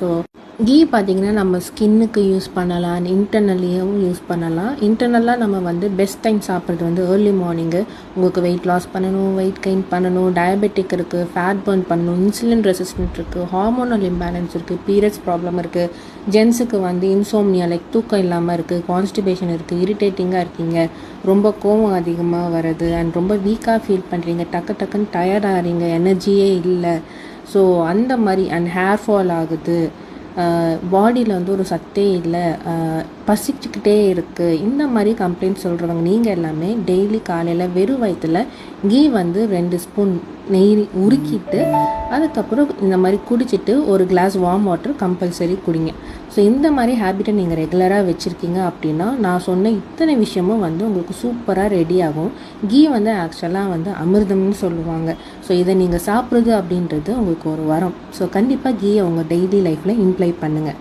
So key பார்த்தீங்கன்னா நம்ம ஸ்கின்னுக்கு யூஸ் பண்ணலாம் இன்டர்னல்லையும் யூஸ் பண்ணலாம். இன்டர்னலாக நம்ம வந்து பெஸ்ட் டைம் சாப்பிட்றது வந்து ஏர்லி மார்னிங்கு உங்களுக்கு வெயிட் லாஸ் பண்ணணும் வெயிட் கெயின் பண்ணணும் டயபெட்டிக் இருக்குது ஃபேட் பர்ன் பண்ணணும் இன்சுலின் ரெசிஸ்டன்ட் இருக்குது ஹார்மோனல் இம்பேலன்ஸ் இருக்குது பீரியட்ஸ் ப்ராப்ளம் இருக்குது ஜென்ஸுக்கு வந்து இன்சோம்னியா லைக் தூக்கம் இல்லாமல் இருக்குது கான்ஸ்டிபேஷன் இருக்குது இரிட்டேட்டிங்காக இருக்கீங்க. ரொம்ப கோவம் அதிகமாக வருது அண்ட் ரொம்ப வீக்காக ஃபீல் பண்ணுறீங்க டக்கு டக்குன்னு டயர்டாகிறீங்க எனர்ஜியே இல்லை. ஸோ அந்த மாதிரி அண்ட் ஹேர் ஃபால் ஆகுது. Uh, பாடியில் வந்து ஒரு சத்தே இல்லை. Uh, பசிச்சுக்கிட்டே இருக்குது இந்த மாதிரி கம்ப்ளைண்ட் சொல்கிறவங்க நீங்கள் எல்லாமே டெய்லி காலையில் வெறும் வயிற்றுல கீ வந்து ரெண்டு ஸ்பூன் நெய் உருக்கிட்டு அதுக்கப்புறம் இந்த மாதிரி குடிச்சிட்டு ஒரு கிளாஸ் வார்ம் வாட்டர் கம்பல்சரி குடிங்க. ஸோ இந்த மாதிரி ஹேபிட்டை நீங்கள் ரெகுலராக வச்சுருக்கீங்க அப்படின்னா நான் சொன்ன இத்தனை விஷயமும் வந்து உங்களுக்கு சூப்பராக ரெடி ஆகும். கீ வந்து ஆக்சுவலாக வந்து அமிர்தம்னு சொல்லுவாங்க. ஸோ இதை நீங்கள் சாப்பிட்றது அப்படின்றது உங்களுக்கு ஒரு வரம். ஸோ கண்டிப்பாக கீயை உங்கள் டெய்லி லைஃப்பில் இம்ப்ளை பண்ணுங்கள்